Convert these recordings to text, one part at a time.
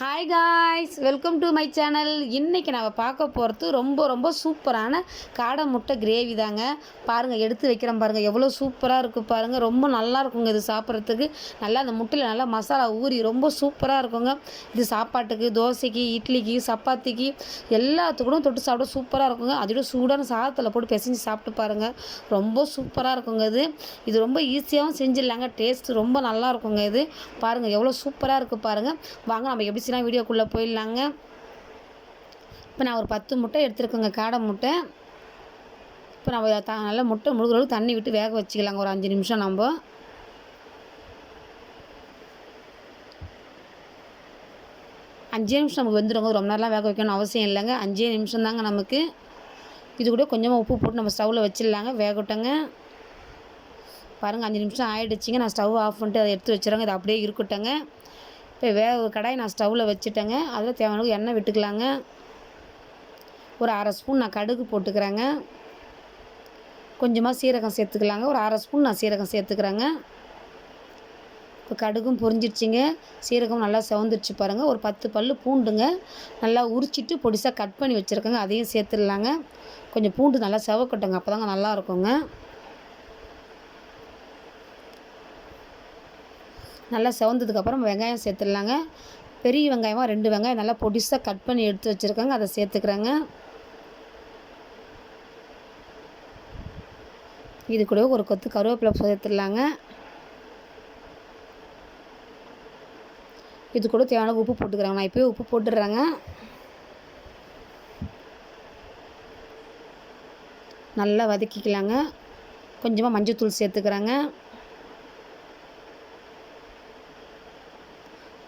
Hi guys welcome to my channel இன்றைக்கி நம்ம பார்க்க போகிறது ரொம்ப ரொம்ப சூப்பரான காடை முட்டை கிரேவி தாங்க. பாருங்கள் எடுத்து வைக்கிறேன் பாருங்கள் எவ்வளோ சூப்பராக இருக்குது பாருங்கள் ரொம்ப நல்லா இருக்குங்க இது சாப்பிட்றதுக்கு. நல்லா அந்த முட்டையில் நல்லா மசாலா ஊறி ரொம்ப சூப்பராக இருக்குங்க. இது சாப்பாட்டுக்கு தோசைக்கு இட்லிக்கு சப்பாத்திக்கு எல்லாத்துக்கூடும் தொட்டு சாப்பிட சூப்பராக இருக்குங்க. அதோட சூடான சாதத்தில் போட்டு பிசைஞ்சு சாப்பிட்டு பாருங்கள் ரொம்ப சூப்பராக இருக்குங்க இது. இது ரொம்ப ஈஸியாகவும் செஞ்சிடலாங்க. டேஸ்ட்டு ரொம்ப நல்லா இருக்குங்க இது. பாருங்கள் எவ்வளோ சூப்பராக இருக்குது பாருங்கள் வாங்க நம்ம எப்படி செய்யலாம் வீடியோக்குள்ளே போயிடலாங்க. இப்போ நான் ஒரு பத்து முட்டை எடுத்துருக்கேங்க காடை முட்டை. இப்போ நம்ம த நல்லா முட்டை முழுகிற தண்ணி விட்டு வேக வச்சுக்கலாங்க ஒரு அஞ்சு நிமிஷம் நம்ம. அஞ்சே நிமிஷம் நமக்கு வெந்துடுங்க ரொம்ப நேரம்லாம் வேக வைக்கணும் அவசியம் இல்லைங்க. அஞ்சே நிமிஷம் தாங்க நமக்கு. இது கூட கொஞ்சமாக உப்பு போட்டு நம்ம ஸ்டவ்வில் வச்சிடலாங்க வேகட்டங்க. பாருங்கள் அஞ்சு நிமிஷம் ஆகிடுச்சிங்க நான் ஸ்டவ் ஆஃப் பண்ணிட்டு அதை எடுத்து வச்சுறேங்க இது அப்படியே இருக்கட்டுங்க. வேக ஒரு கடாயை நான் ஸ்டவ்வில் வச்சுட்டேங்க. அதில் தேவையான எண்ணெய் விட்டுக்கலாங்க. ஒரு அரை ஸ்பூன் நான் கடுகு போட்டுக்கிறேங்க. கொஞ்சமாக சீரகம் சேர்த்துக்கலாங்க. ஒரு அரை ஸ்பூன் நான் சீரகம் சேர்த்துக்கிறேங்க. இப்போ கடுகும் பொரிஞ்சிடுச்சிங்க. சீரகம் நல்லா செவந்துருச்சு பாருங்கள் ஒரு பத்து பல் பூண்டுங்க. நல்லா உரிச்சிட்டு பொடிசாக கட் பண்ணி வச்சுருக்கேங்க. அதையும் சேர்த்துடலாங்க. கொஞ்சம் பூண்டு நல்லா செவக்கட்டுங்க. அப்போ தாங்க நல்லா இருக்குங்க. நல்லா செவந்ததுக்கப்புறம் வெங்காயம் சேர்த்துடலாங்க. பெரிய வெங்காயமாக ரெண்டு வெங்காயம் நல்லா பொடிசாக கட் பண்ணி எடுத்து வச்சுருக்கேங்க. அதை சேர்த்துக்கிறேங்க. இது கூட ஒரு கொத்து கருவேப்பிலை சேர்த்துடலாங்க. இது கூட தேவையான உப்பு போட்டுக்கிறாங்க. நான் இப்போயே உப்பு போட்டுடுறேங்க நல்லா வதக்கிக்கலாங்க. கொஞ்சமாக மஞ்சள்தூள் சேர்த்துக்கிறாங்க.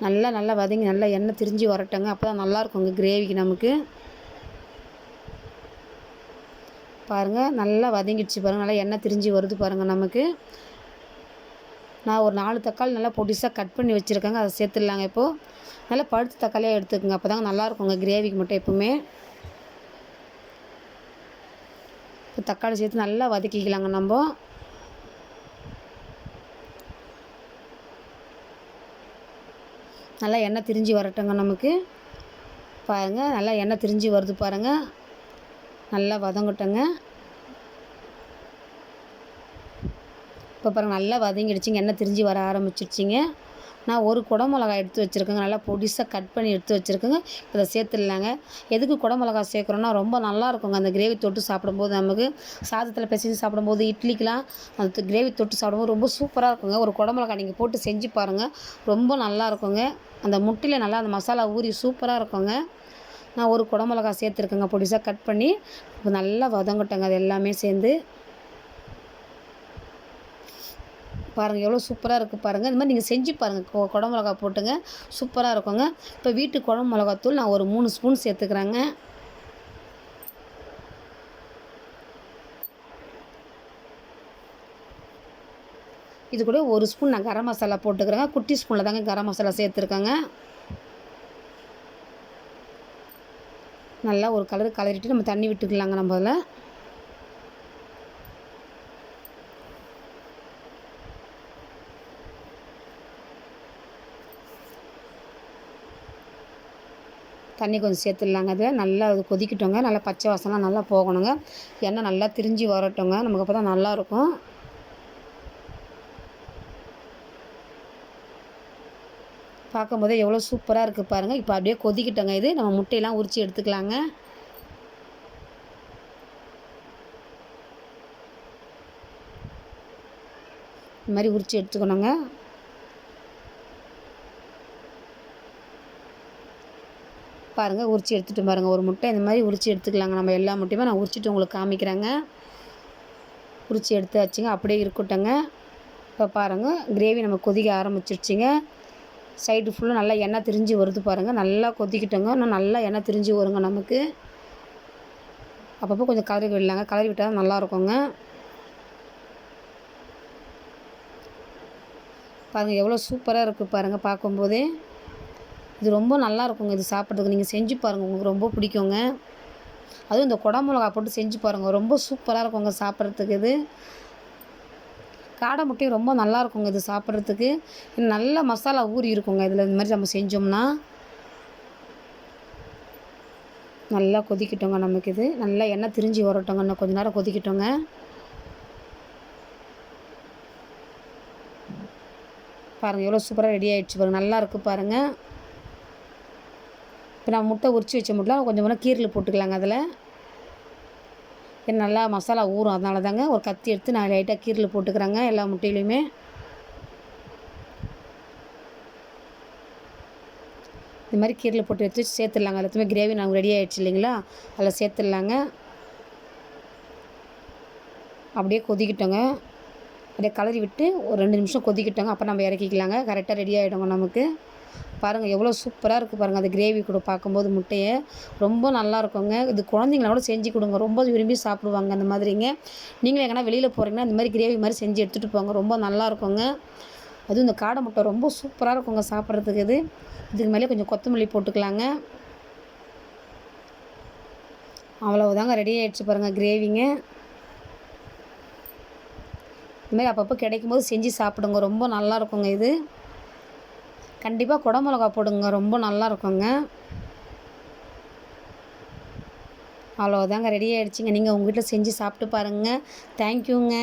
நல்லா நல்லா வதங்கி நல்லா எண்ணெய் திரிஞ்சு வரட்டங்க. அப்போ தான் நல்லாயிருக்குங்க கிரேவிக்கு நமக்கு. பாருங்கள் நல்லா வதங்கிடுச்சு பாருங்கள் நல்லா எண்ணெய் திரிஞ்சு வருது பாருங்கள் நமக்கு. நான் ஒரு நாலு தக்காளி நல்லா பொடிசாக கட் பண்ணி வச்சுருக்கேங்க. அதை சேர்த்துடலாங்க இப்போது நல்லா பழுத்து தக்காளியாக எடுத்துக்கோங்க. அப்போ தாங்க நல்லாயிருக்குங்க கிரேவிக்கு மட்டும் எப்பவுமே. இப்போ தக்காளி சேர்த்து நல்லா வதக்கிக்கலாங்க நம்ம. நல்லா எண்ணெய் திரிஞ்சு வரட்டுங்க நமக்கு. பாருங்கள் நல்லா எண்ணெய் திரிஞ்சு வருது பாருங்கள் நல்லா வதங்கட்டுங்க. இப்போ பாருங்கள் நல்லா வதங்கிடுச்சிங்க. எண்ணெய் திரிஞ்சு வர ஆரம்பிச்சிடுச்சிங்க நான் ஒரு குடமிளகா எடுத்து வச்சுருக்கேங்க. நல்லா பொடிசாக கட் பண்ணி எடுத்து வச்சுருக்கேங்க. இதை சேர்த்துடலாங்க. எதுக்கு குடமிளகா சேர்க்குறோன்னா ரொம்ப நல்லா இருக்குங்க. அந்த கிரேவி தொட்டு சாப்பிடும்போது நமக்கு சாதத்தில் பிசைஞ்சு சாப்பிடும்போது இட்லிக்கெலாம் அந்த கிரேவி தொட்டு சாப்பிடும்போது ரொம்ப சூப்பராக இருக்குங்க. ஒரு குடமிளகா நீங்கள் போட்டு செஞ்சு பாருங்கள் ரொம்ப நல்லா இருக்குங்க. அந்த முட்டையில் நல்லா அந்த மசாலா ஊறி சூப்பராக இருக்குங்க. நான் ஒரு குடமிளகா சேர்த்துருக்கேங்க. பொடிசாக கட் பண்ணி நல்லா வதங்கட்டங்க. அது எல்லாமே சேர்ந்து. பாருங்கள் எவ்வளோ சூப்பராக இருக்குது பாருங்கள் இந்த மாதிரி நீங்கள் செஞ்சு பாருங்கள் குடம் மிளகா போட்டுங்க. சூப்பராக இருக்குங்க. இப்போ வீட்டு குழம்பு மிளகாத்தூள் நான் ஒரு மூணு ஸ்பூன் சேர்த்துக்கிறேங்க. இது கூட ஒரு ஸ்பூன் நான் கரம் மசாலா போட்டுக்கிறேங்க. குட்டி ஸ்பூனில் தாங்க கரம் மசாலா சேர்த்துருக்கேங்க. நல்லா ஒரு கலர் கலரிட்டு நம்ம தண்ணி விட்டுக்கலாங்க நம்ம அதில். தண்ணி கொஞ்சம் சேர்த்துடலாங்க. அது நல்லா அது கொதிக்கட்டோங்க. நல்லா பச்சை வாசனாக நல்லா போகணுங்க. எண்ணெய் நல்லா திரிஞ்சு வரட்டுங்க. நமக்கு அப்போ தான் நல்லாயிருக்கும். பார்க்கும்போதே எவ்வளோ சூப்பராக இருக்குது பாருங்கள் இப்போ அப்படியே கொதிக்கிட்டோங்க இது. நம்ம முட்டையெல்லாம் உரித்து எடுத்துக்கலாங்க. இந்த மாதிரி உரித்து எடுத்துக்கணுங்க. பாருங்கள் உரித்து எடுத்துகிட்டு பாருங்கள் ஒரு முட்டை இந்த மாதிரி உரித்து எடுத்துக்கலாங்க. நம்ம எல்லா முட்டையுமே நான் உரிச்சிட்டு உங்களுக்கு காமிக்கிறேங்க. உரித்து எடுத்து வச்சுங்க. அப்படியே இருக்கட்டுங்க இப்போ பாருங்கள் கிரேவி நம்ம கொதிக்க ஆரம்பிச்சிருச்சுங்க. சைடு ஃபுல்லாக நல்லா எண்ணெய் திரிஞ்சு வருது பாருங்கள் நல்லா கொதிக்கிட்டோங்க இன்னும் நல்லா எண்ணெய் திரிஞ்சு வருங்க நமக்கு. அப்பப்போ கொஞ்சம் கலரி விடலாங்க. கலரி விட்டால் தான் நல்லாயிருக்குங்க பாருங்கள் எவ்வளோ சூப்பராக இருக்குது பாருங்கள் பார்க்கும்போதே. இது ரொம்ப நல்லா இருக்குங்க இது சாப்பிட்றதுக்கு நீங்கள் செஞ்சு பாருங்கள் உங்களுக்கு ரொம்ப பிடிக்குங்க. அதுவும் இந்த குடமிளகா போட்டு செஞ்சு பாருங்கள் ரொம்ப சூப்பராக இருக்குங்க சாப்பிட்றதுக்கு இது. காடை முட்டையும் ரொம்ப நல்லா இருக்குங்க இது சாப்பிட்றதுக்கு. நல்ல மசாலா ஊறி இருக்குங்க. இதில் இந்த மாதிரி நம்ம செஞ்சோம்னா. நல்லா கொதிக்கிட்டோங்க நமக்கு இது. நல்லா எண்ணெய் திரிஞ்சு வரட்டோங்க. இன்னும் கொஞ்ச நேரம் கொதிக்கிட்டோங்க. பாருங்கள் எவ்வளோ சூப்பராக ரெடி ஆகிடுச்சு பாருங்கள் நல்லா இருக்குது பாருங்கள் இப்போ நான் முட்டை உரிச்சு வச்ச முட்டை கொஞ்சம் கொஞ்சம் கீரில் போட்டுக்கலாங்க அதில். நல்லா மசாலா ஊறும் அதனால தாங்க ஒரு கத்தி எடுத்து நான் லைட்டாக கீரில் போட்டுக்கிறேங்க எல்லா முட்டையிலையுமே. இந்த மாதிரி கீரில் போட்டு எடுத்து சேர்த்துடலாங்க. எல்லாத்துமே கிரேவி நாங்கள் ரெடி ஆகிடுச்சு இல்லைங்களா? அதில் சேர்த்துடலாங்க. அப்படியே கொதிக்கிட்டோங்க. அப்படியே கலரி விட்டு ஒரு ரெண்டு நிமிஷம் கொதிக்கிட்டோங்க. அப்போ நம்ம இறக்கிக்கலாங்க. கரெக்டாக ரெடி ஆகிடுங்க நமக்கு. பாருங்கள் எவ்வளோ சூப்பராக இருக்குது பாருங்கள் அந்த கிரேவி கூட பார்க்கும்போது முட்டையை. ரொம்ப நல்லா இருக்குங்க. இது குழந்தைங்களோட செஞ்சு கொடுங்க. ரொம்ப விரும்பி சாப்பிடுவாங்க அந்த மாதிரிங்க. நீங்களே எங்கன்னா வெளியில் போகிறீங்கன்னா இந்த மாதிரி கிரேவி மாதிரி செஞ்சு எடுத்துகிட்டு போங்க. ரொம்ப நல்லா இருக்குங்க. அதுவும் இந்த காடை முட்டை ரொம்ப சூப்பராக இருக்குங்க சாப்பிட்றதுக்கு இது. இதுக்கு மேலே கொஞ்சம் கொத்தமல்லி போட்டுக்கலாங்க. அவ்வளவுதாங்க ரெடி ஆகிடுச்சு பாருங்கள் கிரேவிங்க இந்த மாதிரி அப்பப்போ கிடைக்கும் போது செஞ்சு சாப்பிடுங்க. ரொம்ப நல்லா இருக்குங்க இது. கண்டிப்பாக குடமிளகா போடுங்க. ரொம்ப நல்லா இருக்குங்க. அவ்வளோதாங்க ரெடி ஆகிடுச்சிங்க நீங்கள் உங்கள் வீட்டில் செஞ்சு சாப்பிட்டு பாருங்கள் தேங்க்யூங்க